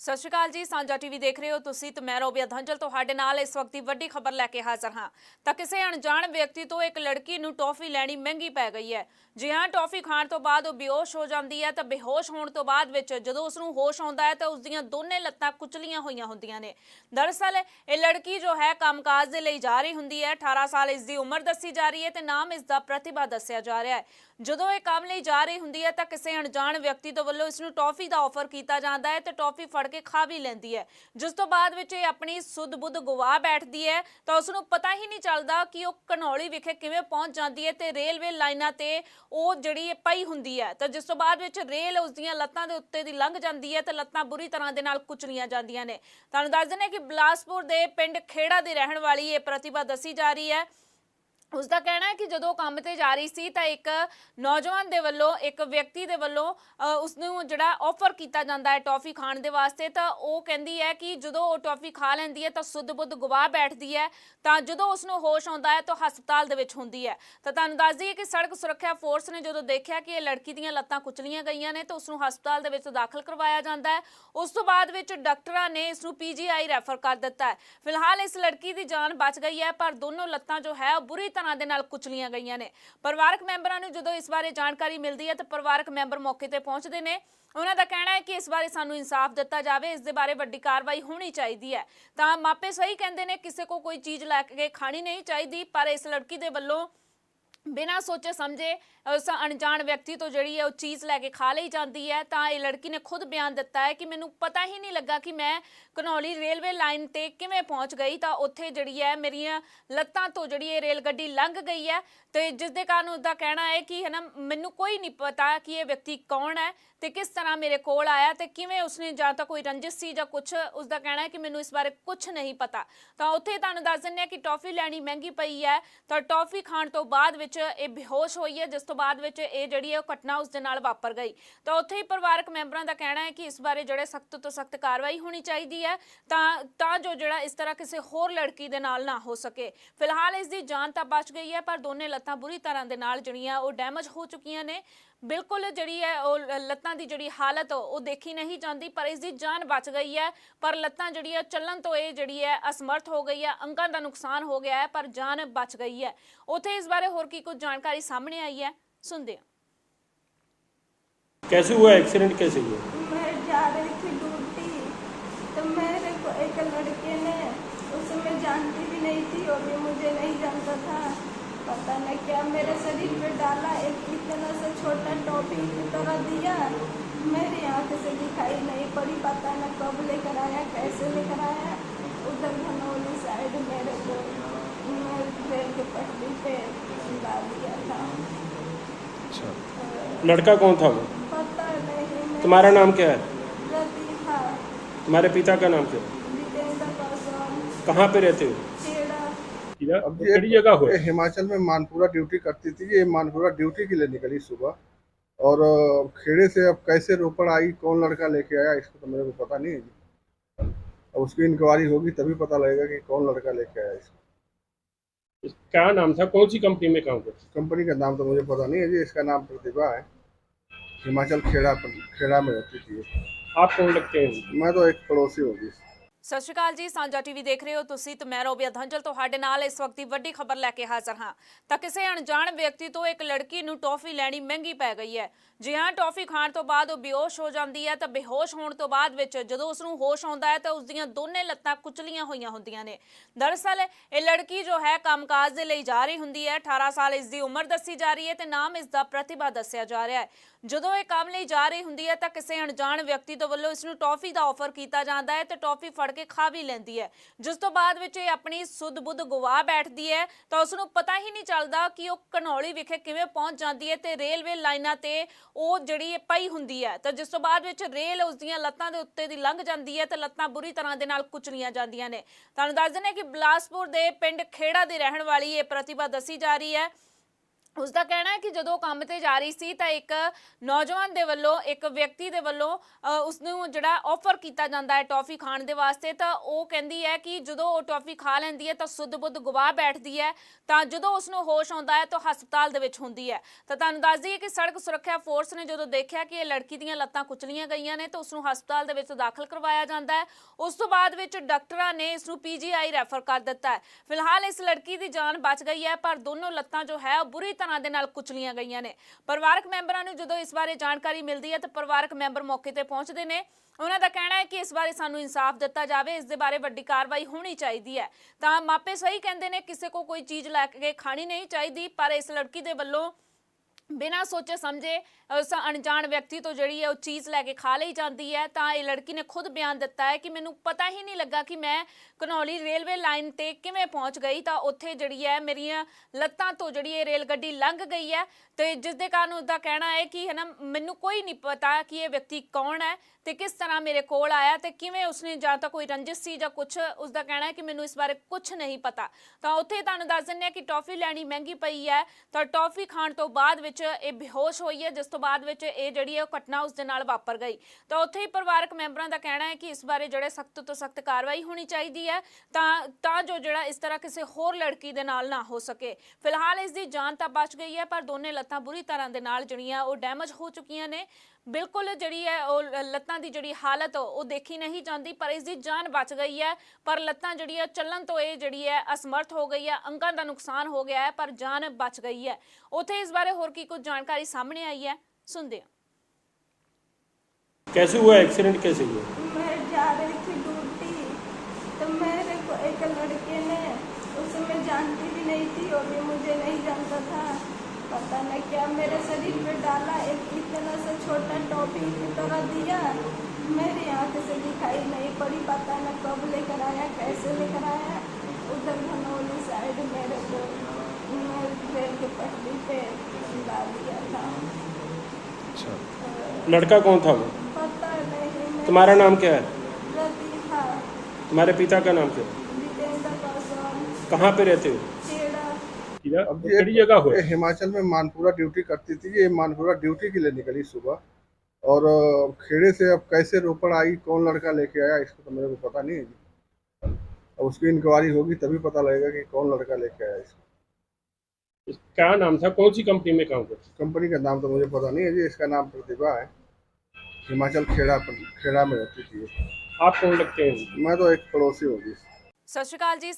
ਸਤਿ ਸ਼੍ਰੀ ਅਕਾਲ ਜੀ, ਸਾਂਝਾ ਟੀਵੀ ਦੇਖ ਰਹੇ ਹੋ ਤੁਸੀਂ ਤੇ ਮੈਂ ਰੋਬੀਆ ਧੰਜਲ, ਤੁਹਾਡੇ ਨਾਲ ਇਸ ਵਕਤ ਦੀ ਵੱਡੀ ਖਬਰ ਲੈ ਕੇ ਹਾਜ਼ਰ ਹਾਂ। ਤਾਂ ਕਿਸੇ ਅਣਜਾਣ ਵਿਅਕਤੀ ਤੋਂ ਇੱਕ ਲੜਕੀ ਨੂੰ ਟੌਫੀ ਲੈਣੀ ਮਹਿੰਗੀ ਪੈ ਗਈ ਹੈ। ਜੀ ਹਾਂ ਟੌਫੀ ਖਾਣ ਤੋਂ ਬਾਅਦ ਉਹ ਬੇਹੋਸ਼ ਹੋ ਜਾਂਦੀ ਹੈ ਤਾਂ ਬੇਹੋਸ਼ ਹੋਣ ਤੋਂ ਬਾਅਦ ਵਿੱਚ ਜਦੋਂ ਉਸ ਨੂੰ ਹੋਸ਼ ਆਉਂਦਾ ਹੈ ਤਾਂ ਉਸ ਦੀਆਂ ਦੋਨੇ ਲੱਤਾਂ ਕੁਚਲੀਆਂ ਹੋਈਆਂ ਹੁੰਦੀਆਂ ਨੇ। ਦਰਅਸਲ ਇਹ ਲੜਕੀ ਜੋ ਹੈ ਕੰਮਕਾਜ ਦੇ ਲਈ ਜਾ ਰਹੀ ਹੁੰਦੀ ਹੈ। 18 ਸਾਲ ਇਸ ਦੀ ਉਮਰ ਦੱਸੀ ਜਾ ਰਹੀ ਹੈ ਤੇ ਨਾਮ ਇਸ ਦਾ ਪ੍ਰਤਿਭਾ ਦੱਸਿਆ ਜਾ ਰਿਹਾ ਹੈ। ਜਦੋਂ ਇਹ ਕੰਮ ਲਈ ਜਾ ਰਹੀ ਹੁੰਦੀ ਹੈ ਤਾਂ ਕਿਸੇ ਅਣਜਾਣ ਵਿਅਕਤੀ ਤੋਂ ਵੱਲੋਂ ਇਸ ਨੂੰ ਟੌਫੀ ਦਾ ਆਫਰ ਕੀਤਾ ਜਾਂਦਾ ਹੈ ਤੇ ਟੌਫੀ ਫੜ ਕੇ ਖਾ ਵੀ ਲੈਂਦੀ ਹੈ। ਜਿਸ ਤੋਂ ਬਾਅਦ ਵਿੱਚ ਇਹ ਆਪਣੀ ਸੁੱਧ ਬੁੱਧ ਗਵਾ ਬੈਠਦੀ ਹੈ ਤਾਂ ਉਸ ਨੂੰ ਪਤਾ ਹੀ ਨਹੀਂ ਚੱਲਦਾ ਕਿ ਉਹ ਕਨੌਲੀ ਵਿਖੇ ਕਿਵੇਂ ਪਹੁੰਚ ਜਾਂਦੀ ਹੈ ਤੇ ਰੇਲਵੇ ਲਾਈਨਾਂ ਤੇ ਉਹ ਜਿਹੜੀ ਪਈ ਹੁੰਦੀ ਹੈ, ਤਾਂ ਜਿਸ ਤੋਂ ਬਾਅਦ ਵਿੱਚ ਰੇਲ ਉਸ ਦੀਆਂ ਲੱਤਾਂ ਦੇ ਉੱਤੇ ਦੀ ਲੰਘ ਜਾਂਦੀ ਹੈ ਤੇ ਲੱਤਾਂ ਬੁਰੀ ਤਰ੍ਹਾਂ ਦੇ ਨਾਲ ਕੁਚਲੀਆਂ ਜਾਂਦੀਆਂ ਨੇ। ਤੁਹਾਨੂੰ ਦੱਸ ਦਿੰਦੇ ਹਾਂ ਕਿ ਬਿਲਾਸਪੁਰ ਦੇ ਪਿੰਡ ਖੇੜਾ ਦੀ ਰਹਿਣ ਵਾਲੀ ਇਹ ਪ੍ਰਤਿਭਾ ਦੱਸੀ ਜਾ ਰਹੀ ਹੈ। ਉਸ ਦਾ ਕਹਿਣਾ ਹੈ ਕਿ ਜਦੋਂ ਕੰਮ ਤੇ ਜਾ ਰਹੀ ਸੀ ਤਾਂ ਇੱਕ ਨੌਜਵਾਨ ਦੇ ਵੱਲੋਂ ਇੱਕ ਵਿਅਕਤੀ ਦੇ ਵੱਲੋਂ ਅ, ਉਸ ਨੂੰ ਜਿਹੜਾ ਆਫਰ ਕੀਤਾ ਜਾਂਦਾ ਹੈ ਟੌਫੀ ਖਾਣ ਦੇ ਵਾਸਤੇ ਤਾਂ ਉਹ ਕਹਿੰਦੀ ਹੈ ਕਿ ਜਦੋਂ ਉਹ ਟੌਫੀ ਖਾ ਲੈਂਦੀ ਹੈ ਤਾਂ ਸੁੱਧ ਬੁੱਧ ਗਵਾ ਬੈਠਦੀ ਹੈ ਤਾਂ ਜਦੋਂ ਉਸ ਨੂੰ ਹੋਸ਼ ਆਉਂਦਾ ਹੈ ਤਾਂ ਹਸਪਤਾਲ ਦੇ ਵਿੱਚ ਹੁੰਦੀ ਹੈ। ਤਾਂ ਤੁਹਾਨੂੰ ਦੱਸ ਦਈਏ ਕਿ ਸੜਕ ਸੁਰੱਖਿਆ ਫੋਰਸ ਨੇ ਜਦੋਂ ਦੇਖਿਆ ਕਿ ਇਹ ਲੜਕੀ ਦੀਆਂ ਲੱਤਾਂ ਕੁਚਲੀਆਂ ਗਈਆਂ ਨੇ ਤਾਂ ਉਸ ਨੂੰ ਹਸਪਤਾਲ ਦੇ ਵਿੱਚ ਦਾਖਲ ਕਰਵਾਇਆ ਜਾਂਦਾ ਹੈ। ਉਸ ਤੋਂ ਬਾਅਦ ਵਿੱਚ ਡਾਕਟਰਾਂ ਨੇ ਇਸ ਨੂੰ ਪੀਜੀਆਈ ਰੈਫਰ ਕਰ ਦਿੱਤਾ ਹੈ। ਫਿਲਹਾਲ ਇਸ ਲੜਕੀ ਦੀ ਜਾਨ ਬਚ ਗਈ ਹੈ ਪਰ ਦੋਨੋਂ ਲੱਤਾਂ ਜੋ ਹੈ ਉਹ ਬੁਰੀ ਤਰ੍ਹਾਂ ਦੇ ਨਾਲ ਕੁਚਲੀਆਂ ਗਈਆਂ ਨੇ। ਪਰਿਵਾਰਕ ਮੈਂਬਰਾਂ ਨੂੰ ਜਦੋਂ ਇਸ ਬਾਰੇ ਜਾਣਕਾਰੀ ਮਿਲਦੀ ਹੈ ਤਾਂ ਪਰਿਵਾਰਕ ਮੈਂਬਰ ਮੌਕੇ ਤੇ ਪਹੁੰਚਦੇ ਨੇ। ਉਹਨਾਂ ਦਾ ਕਹਿਣਾ ਹੈ ਕਿ ਇਸ ਬਾਰੇ ਸਾਨੂੰ ਇਨਸਾਫ ਦਿੱਤਾ ਜਾਵੇ, ਇਸ ਦੇ ਬਾਰੇ ਵੱਡੀ ਕਾਰਵਾਈ ਹੋਣੀ ਚਾਹੀਦੀ ਹੈ। ਤਾਂ ਮਾਪੇ ਸਹੀ ਕਹਿੰਦੇ ਨੇ, ਕਿਸੇ ਕੋ ਕੋਈ ਚੀਜ਼ ਲੈ ਕੇ ਖਾਣੀ ਨਹੀਂ ਚਾਹੀਦੀ, ਪਰ ਇਸ ਲੜਕੀ ਦੇ ਵੱਲੋਂ ਬਿਨਾਂ ਸੋਚੇ ਸਮਝੇ ਉਸ ਅਣਜਾਣ ਵਿਅਕਤੀ ਤੋਂ ਜਿਹੜੀ ਹੈ ਉਹ ਚੀਜ਼ ਲੈ ਕੇ ਖਾ ਲਈ ਜਾਂਦੀ ਹੈ, ਤਾਂ ਇਹ ਲੜਕੀ ਨੇ ਖੁਦ ਬਿਆਨ ਦਿੱਤਾ ਹੈ ਕਿ ਮੈਨੂੰ ਪਤਾ ਹੀ ਨਹੀਂ ਲੱਗਾ ਕਿ ਮੈਂ ਕਨੌਲੀ ਰੇਲਵੇ ਲਾਈਨ ਤੇ ਕਿਵੇਂ ਪਹੁੰਚ ਗਈ, ਤਾਂ ਉੱਥੇ ਜਿਹੜੀ ਹੈ ਮੇਰੀਆਂ ਲੱਤਾਂ ਤੋਂ ਜਿਹੜੀ ਇਹ ਰੇਲ ਗੱਡੀ ਲੰਘ ਗਈ ਹੈ, ਤੇ ਜਿਸ ਦੇ ਕਾਰਨ ਉਸਦਾ ਕਹਿਣਾ ਹੈ ਕਿ ਹੈ ਨਾ ਮੈਨੂੰ ਕੋਈ ਨਹੀਂ ਪਤਾ ਕਿ ਇਹ ਵਿਅਕਤੀ ਕੌਣ ਹੈ ਤੇ ਕਿਸ ਤਰ੍ਹਾਂ ਮੇਰੇ ਕੋਲ ਆਇਆ ਤੇ ਕਿਵੇਂ ਉਸਨੇ ਜਾਂ ਤਾਂ ਕੋਈ ਰੰਜਿਸ਼ ਸੀ ਜਾਂ ਕੁਝ ਉਸਦਾ ਕਹਿਣਾ ਹੈ ਕਿ ਮੈਨੂੰ ਇਸ ਬਾਰੇ ਕੁਝ ਨਹੀਂ ਪਤਾ। ਤਾਂ ਉੱਥੇ ਤੁਹਾਨੂੰ ਦੱਸ ਦਿੰਦੇ ਆ ਕਿ ਟੌਫੀ ਲੈਣੀ ਮਹਿੰਗੀ ਪਈ ਹੈ, ਤਾਂ ਟੌਫੀ ਖਾਣ ਤੋਂ ਬਾਅਦ ਵਿੱਚ ਇਹ ਬੇਹੋਸ਼ ਹੋਈ ਹੈ, ਜਿਸ ਤੋਂ ਬਾਅਦ ਵਿੱਚ ਇਹ ਜਿਹੜੀ ਹੈ ਉਹ ਘਟਨਾ ਉਸ ਦੇ ਨਾਲ ਵਾਪਰ ਗਈ। ਤਾਂ ਉੱਥੇ ਹੀ ਪਰਿਵਾਰਕ ਮੈਂਬਰਾਂ ਦਾ ਕਹਿਣਾ ਹੈ ਕਿ ਇਸ ਬਾਰੇ ਜਿਹੜੇ ਸਖਤ ਤੋਂ ਸਖਤ ਕਾਰਵਾਈ ਹੋਣੀ ਚਾਹੀਦੀ ਹੈ, ਤਾਂ ਤਾਂ ਜੋ ਜਿਹੜਾ ਇਸ ਤਰ੍ਹਾਂ ਕਿਸੇ ਹੋਰ ਲੜਕੀ ਦੇ ਨਾਲ ਨਾ ਹੋ ਸਕੇ। ਫਿਲਹਾਲ ਇਸ ਦੀ ਜਾਨ ਤਾਂ ਬਚ ਗਈ ਹੈ, ਪਰ ਦੋਨੇ ਲੱਤਾਂ ਬੁਰੀ ਤਰ੍ਹਾਂ ਦੇ ਨਾਲ ਜਿਹੜੀਆਂ ਉਹ ਡੈਮੇਜ ਹੋ ਚੁੱਕੀਆਂ ਨੇ। ਬਿਲਕੁਲ ਜਿਹੜੀ ਹੈ ਉਹ ਲ- ਲੱਤਾਂ ਦੀ ਜਿਹੜੀ ਹਾਲਤ ਉਹ ਦੇਖੀ ਨਹੀਂ ਜਾਂਦੀ ਪਰ ਇਸ ਦੀ ਜਾਨ ਬਚ ਗਈ ਹੈ ਪਰ ਲੱਤਾਂ ਜਿਹੜੀ ਹੈ ਚੱਲਣ ਤੋਂ ਇਹ ਜਿਹੜੀ ਹੈ ਅਸਮਰਥ ਹੋ ਗਈ ਹੈ ਅੰਗਾਂ ਦਾ ਨੁਕਸਾਨ ਹੋ ਗਿਆ ਹੈ ਪਰ ਜਾਨ ਬਚ ਗਈ ਹੈ ਉੱਥੇ ਇਸ ਬਾਰੇ ਹੋਰ ਕੀ ਕੁਝ ਜਾਣਕਾਰੀ ਸਾਹਮਣੇ ਆਈ ਹੈ ਸੁਣਦੇ ਹਾਂ कैसे हुआ एक्सीडेंट कैसे हुआ मैं जा रही थी ड्यूटी तो मेरे को एक लड़के ने उसे मैं जानती भी नहीं थी और भी मुझे नहीं जानता था पता नहीं क्या मेरे शरीर पे डाला एक इतना सा छोटा टॉपी की तरह दिया। मेरी आँख से दिखाई नहीं पड़ी पता न कब लेकर आया कैसे लेकर आया। उधर धनौली साइड मेरे को ट्रेन के पटरी पे डाल दिया था। अच्छा। लड़का कौन था वो? पता नहीं तुम्हारा नाम क्या है? तुम्हारे पिता का नाम क्या है? कहाँ पे रहते हो? इधर अब जगह हिमाचल में मानपुरा ड्यूटी करती थी ये मानपुरा ड्यूटी के लिए निकली सुबह। और खेड़े से अब कैसे रोपड़ आई कौन लड़का लेके आया इसको तो मेरे को पता नहीं है अब उसकी इंक्वायरी होगी तभी पता लगेगा कि कौन लड़का लेके आया इसको। क्या नाम था? कौन सी कंपनी में काम करती कंपनी का नाम तो मुझे पता नहीं है जी इसका नाम प्रतिभा है। हिमाचल खेड़ा खेड़ा में रहती थी आप कौन लगते हैं? मैं तो एक पड़ोसी हूँ जी। ਸਤਿ ਸ਼੍ਰੀ ਅਕਾਲ ਜੀ, ਸਾਂਝਾ ਟੀਵੀ ਦੇਖ ਰਹੇ ਹੋ ਤੁਸੀਂ ਤੇ ਮੈਂ ਰੋਬਿਆ ਧੰਜਲ। ਤੁਹਾਡੇ ਨਾਲ ਇਸ ਵਕਤ ਦੀ ਵੱਡੀ ਖਬਰ ਲੈ ਕੇ ਹਾਜ਼ਰ ਹਾਂ। ਤਾਂ ਕਿਸੇ ਅਣਜਾਣ ਵਿਅਕਤੀ ਤੋਂ ਇੱਕ ਲੜਕੀ ਨੂੰ ਟੌਫੀ ਲੈਣੀ ਮਹਿੰਗੀ ਪੈ ਗਈ ਹੈ। ਜੀ ਹਾਂ ਟੌਫੀ ਖਾਣ ਤੋਂ ਬਾਅਦ ਉਹ ਬੇਹੋਸ਼ ਹੋ ਜਾਂਦੀ ਹੈ ਤਾਂ ਬੇਹੋਸ਼ ਹੋਣ ਤੋਂ ਬਾਅਦ ਵਿੱਚ ਜਦੋਂ ਉਸ ਨੂੰ ਹੋਸ਼ ਆਉਂਦਾ ਹੈ ਤਾਂ ਉਸ ਦੀਆਂ ਦੋਨੇ ਲੱਤਾਂ ਕੁਚਲੀਆਂ ਹੋਈਆਂ ਹੁੰਦੀਆਂ ਨੇ। ਦਰਅਸਲ ਇਹ ਲੜਕੀ ਜੋ ਹੈ ਕੰਮਕਾਜ ਦੇ ਲਈ ਜਾ ਰਹੀ ਹੁੰਦੀ ਹੈ। 18 ਸਾਲ ਇਸ ਦੀ ਉਮਰ ਦੱਸੀ ਜਾ ਰਹੀ ਹੈ ਤੇ ਨਾਮ ਇਸ ਦਾ ਪ੍ਰਤਿਭਾ ਦੱਸਿਆ ਜਾ ਰਿਹਾ ਹੈ। ਜਦੋਂ ਇਹ ਕੰਮ ਲਈ ਜਾ ਰਹੀ ਹੁੰਦੀ ਹੈ ਤਾਂ ਕਿਸੇ ਅਣਜਾਣ ਵਿਅਕਤੀ ਤੋਂ ਵੱਲੋਂ ਇਸ ਨੂੰ ਟੌਫੀ ਦਾ ਆਫਰ ਕੀਤਾ ਜਾਂਦਾ ਹੈ ਤੇ ਟੌਫੀ ਫੜ ਕੇ ਖਾ ਵੀ ਲੈਂਦੀ ਹੈ। ਜਿਸ ਤੋਂ ਬਾਅਦ ਵਿੱਚ ਇਹ ਆਪਣੀ ਸੁੱਧ ਬੁੱਧ ਗਵਾ ਬੈਠਦੀ ਹੈ ਤਾਂ ਉਸ ਨੂੰ ਪਤਾ ਹੀ ਨਹੀਂ ਚੱਲਦਾ ਕਿ ਉਹ ਕਨੌਲੀ ਵਿਖੇ ਕਿਵੇਂ ਪਹੁੰਚ ਜਾਂਦੀ ਹੈ ਤੇ ਰੇਲਵੇ ਲਾਈਨਾਂ ਤੇ ਉਹ ਜਿਹੜੀ ਪਈ ਹੁੰਦੀ ਹੈ, ਤਾਂ ਜਿਸ ਤੋਂ ਬਾਅਦ ਵਿੱਚ ਰੇਲ ਉਸ ਦੀਆਂ ਲੱਤਾਂ ਦੇ ਉੱਤੇ ਦੀ ਲੰਘ ਜਾਂਦੀ ਹੈ ਤੇ ਲੱਤਾਂ ਬੁਰੀ ਤਰ੍ਹਾਂ ਦੇ ਨਾਲ ਕੁਚਲੀਆਂ ਜਾਂਦੀਆਂ ਨੇ। ਤੁਹਾਨੂੰ ਦੱਸ ਦਿੰਦੇ ਕਿ ਬਿਲਾਸਪੁਰ ਦੇ ਪਿੰਡ ਖੇੜਾ ਦੀ ਰਹਿਣ ਵਾਲੀ ਇਹ ਪ੍ਰਤਿਭਾ ਦੱਸੀ ਜਾ ਰਹੀ ਹੈ। ਉਸ ਦਾ ਕਹਿਣਾ ਹੈ ਕਿ ਜਦੋਂ ਉਹ ਕੰਮ ਤੇ ਜਾ ਰਹੀ ਸੀ ਤਾਂ ਇੱਕ ਨੌਜਵਾਨ ਦੇ ਵੱਲੋਂ ਇੱਕ ਵਿਅਕਤੀ ਦੇ ਵੱਲੋਂ ਅ, ਉਸ ਨੂੰ ਜਿਹੜਾ ਆਫਰ ਕੀਤਾ ਜਾਂਦਾ ਹੈ ਟੌਫੀ ਖਾਣ ਦੇ ਵਾਸਤੇ ਤਾਂ ਉਹ ਕਹਿੰਦੀ ਹੈ ਕਿ ਜਦੋਂ ਉਹ ਟੌਫੀ ਖਾ ਲੈਂਦੀ ਹੈ ਤਾਂ ਸੁੱਧ ਬੁੱਧ ਗਵਾ ਬੈਠਦੀ ਹੈ ਤਾਂ ਜਦੋਂ ਉਸ ਨੂੰ ਹੋਸ਼ ਆਉਂਦਾ ਹੈ ਤਾਂ ਹਸਪਤਾਲ ਦੇ ਵਿੱਚ ਹੁੰਦੀ ਹੈ। ਤਾਂ ਤੁਹਾਨੂੰ ਦੱਸ ਦਈਏ ਕਿ ਸੜਕ ਸੁਰੱਖਿਆ ਫੋਰਸ ਨੇ ਜਦੋਂ ਦੇਖਿਆ ਕਿ ਇਹ ਲੜਕੀ ਦੀਆਂ ਲੱਤਾਂ ਕੁਚਲੀਆਂ ਗਈਆਂ ਨੇ ਤਾਂ ਉਸ ਨੂੰ ਹਸਪਤਾਲ ਦੇ ਵਿੱਚ ਦਾਖਲ ਕਰਵਾਇਆ ਜਾਂਦਾ ਹੈ। ਉਸ ਤੋਂ ਬਾਅਦ ਵਿੱਚ ਡਾਕਟਰਾਂ ਨੇ ਇਸ ਨੂੰ ਪੀਜੀਆਈ ਰੈਫਰ ਕਰ ਦਿੱਤਾ ਹੈ। ਫਿਲਹਾਲ ਇਸ ਲੜਕੀ ਦੀ ਜਾਨ ਬਚ ਗਈ ਹੈ ਪਰ ਦੋਨੋਂ ਲੱਤਾਂ ਜੋ ਹੈ ਉਹ ਬੁਰੀ ਤਰ੍ਹਾਂ ਦੇ ਨਾਲ ਕੁਚਲੀਆਂ ਗਈਆਂ ਨੇ। ਪਰਿਵਾਰਕ ਮੈਂਬਰਾਂ ਨੂੰ ਜਦੋਂ ਇਸ ਬਾਰੇ ਜਾਣਕਾਰੀ ਮਿਲਦੀ ਹੈ, ਤਾਂ ਪਰਿਵਾਰਕ ਮੈਂਬਰ ਮੌਕੇ ਤੇ ਪਹੁੰਚਦੇ ਨੇ। ਉਹਨਾਂ ਦਾ ਕਹਿਣਾ ਹੈ ਕਿ ਇਸ ਬਾਰੇ ਸਾਨੂੰ ਇਨਸਾਫ ਦਿੱਤਾ ਜਾਵੇ, ਇਸ ਦੇ ਬਾਰੇ ਵੱਡੀ ਕਾਰਵਾਈ ਹੋਣੀ ਚਾਹੀਦੀ ਹੈ। ਤਾਂ ਮਾਪੇ ਸਹੀ ਕਹਿੰਦੇ ਨੇ, ਕਿਸੇ ਕੋ ਕੋਈ ਚੀਜ਼ ਲੈ ਕੇ ਖਾਣੀ ਨਹੀਂ ਚਾਹੀਦੀ, ਪਰ ਇਸ ਲੜਕੀ ਦੇ ਵੱਲੋਂ ਬਿਨਾਂ ਸੋਚੇ ਸਮਝੇ ਉਸ ਅਣਜਾਣ ਵਿਅਕਤੀ ਤੋਂ ਜਿਹੜੀ ਹੈ ਉਹ ਚੀਜ਼ ਲੈ ਕੇ ਖਾ ਲਈ ਜਾਂਦੀ ਹੈ, ਤਾਂ ਇਹ ਲੜਕੀ ਨੇ ਖੁਦ ਬਿਆਨ ਦਿੱਤਾ ਹੈ ਕਿ ਮੈਨੂੰ ਪਤਾ ਹੀ ਨਹੀਂ ਲੱਗਾ ਕਿ ਮੈਂ ਘਨੌਲੀ ਰੇਲਵੇ ਲਾਈਨ ਤੇ ਕਿਵੇਂ ਪਹੁੰਚ ਗਈ, ਤਾਂ ਉੱਥੇ ਜਿਹੜੀ ਹੈ ਮੇਰੀਆਂ ਲੱਤਾਂ ਤੋਂ ਜਿਹੜੀ ਇਹ ਰੇਲ ਗੱਡੀ ਲੰਘ ਗਈ ਹੈ। ਤੇ ਜਿਸ ਦੇ ਕਾਰਨ ਉਹਦਾ ਕਹਿਣਾ ਹੈ ਕਿ ਹੈ ਨਾ ਮੈਨੂੰ ਕੋਈ ਨਹੀਂ ਪਤਾ ਕਿ ਇਹ ਵਿਅਕਤੀ ਕੌਣ ਹੈ ਤੇ ਕਿਸ ਤਰ੍ਹਾਂ ਮੇਰੇ ਕੋਲ ਆਇਆ ਤੇ ਕਿਵੇਂ ਉਸਨੇ ਜਾਂ ਤਾਂ ਕੋਈ ਰੰਜਿਸ਼ ਸੀ ਜਾਂ ਕੁਝ ਉਸ ਦਾ ਕਹਿਣਾ ਹੈ ਕਿ ਮੈਨੂੰ ਇਸ ਬਾਰੇ ਕੁਝ ਨਹੀਂ ਪਤਾ। ਤਾਂ ਉੱਥੇ ਤੁਹਾਨੂੰ ਦੱਸ ਦਿੰਦੇ ਆ ਕਿ ਟੌਫੀ ਲੈਣੀ ਮਹਿੰਗੀ ਪਈ ਹੈ, ਤਾਂ ਟੌਫੀ ਖਾਣ ਤੋਂ ਬਾਅਦ ਵਿੱਚ ਇਹ ਬੇਹੋਸ਼ ਹੋਈ ਹੈ, ਜਿਸ ਤੋਂ ਬਾਅਦ ਵਿੱਚ ਇਹ ਜਿਹੜੀ ਹੈ ਉਹ ਘਟਨਾ ਉਸ ਦੇ ਨਾਲ ਵਾਪਰ ਗਈ। ਤਾਂ ਉੱਥੇ ਹੀ ਪਰਿਵਾਰਕ ਮੈਂਬਰਾਂ ਦਾ ਕਹਿਣਾ ਹੈ ਕਿ ਇਸ ਬਾਰੇ ਜਿਹੜੇ ਸਖਤ ਤੋਂ ਸਖਤ ਕਾਰਵਾਈ ਹੋਣੀ ਚਾਹੀਦੀ ਹੈ, ਤਾਂ ਤਾਂ ਜੋ ਜਿਹੜਾ ਇਸ ਤਰ੍ਹਾਂ ਕਿਸੇ ਹੋਰ ਲੜਕੀ ਦੇ ਨਾਲ ਨਾ ਹੋ ਸਕੇ। ਫਿਲਹਾਲ ਇਸ ਦੀ ਜਾਨ ਤਾਂ ਬਚ ਗਈ ਹੈ, ਪਰ ਦੋਨੇ ਲੱਤਾਂ ਬੁਰੀ ਤਰ੍ਹਾਂ ਦੇ ਨਾਲ ਜਿਹੜੀਆਂ ਉਹ ਡੈਮੇਜ ਹੋ ਚੁੱਕੀਆਂ ਨੇ ਬਿਲਕੁਲ ਜਿਹੜੀ ਹੈ ਉਹ ਲ- ਲੱਤਾਂ ਦੀ ਜਿਹੜੀ ਹਾਲਤ ਉਹ ਦੇਖੀ ਨਹੀਂ ਜਾਂਦੀ ਪਰ ਇਸ ਦੀ ਜਾਨ ਬਚ ਗਈ ਹੈ ਪਰ ਲੱਤਾਂ ਜਿਹੜੀ ਹੈ ਚੱਲਣ ਤੋਂ ਇਹ ਜਿਹੜੀ ਹੈ ਅਸਮਰਥ ਹੋ ਗਈ ਹੈ ਅੰਗਾਂ ਦਾ ਨੁਕਸਾਨ ਹੋ ਗਿਆ ਹੈ ਪਰ ਜਾਨ ਬਚ ਗਈ ਹੈ ਉੱਥੇ ਇਸ ਬਾਰੇ ਹੋਰ ਕੀ ਕੁਝ ਜਾਣਕਾਰੀ ਸਾਹਮਣੇ ਆਈ ਹੈ ਸੁਣਦੇ ਹਾਂ कैसे हुआ एक्सीडेंट कैसे हुआ मैं जा रही थी ड्यूटी तो मेरे को एक लड़के ने उसे मैं जानती भी नहीं थी और भी मुझे नहीं जानता था क्या मेरे शरीर पे डाला एक इतना सा छोटा टॉपी की तरह दिया? मेरी आँख से दिखाई नहीं पड़ी पता न कब लेकर आया कैसे लेकर आया। उधर धनौली साइड मेरे को मेरे ट्रेन के पटरी पे डाल दिया था। अच्छा। लड़का कौन था वो? पता नहीं तुम्हारा नाम क्या है? तुम्हारे पिता का नाम क्या है? कहाँ पे रहते हो? अब जगह हिमाचल में मानपुरा ड्यूटी करती थी ये मानपुरा ड्यूटी के लिए निकली सुबह। और खेड़े से अब कैसे रोपड़ आई कौन लड़का लेके आया इसको तो मेरे को पता नहीं है अब उसकी इंक्वायरी होगी तभी पता लगेगा कि कौन लड़का लेके आया इसको। क्या नाम था? कौन सी कंपनी में काम करती कंपनी का नाम तो मुझे पता नहीं है जी इसका नाम प्रतिभा है। हिमाचल खेड़ा खेड़ा में रहती थी आप कौन लगते हैं? मैं तो एक पड़ोसी होगी सत श्रीकाल जी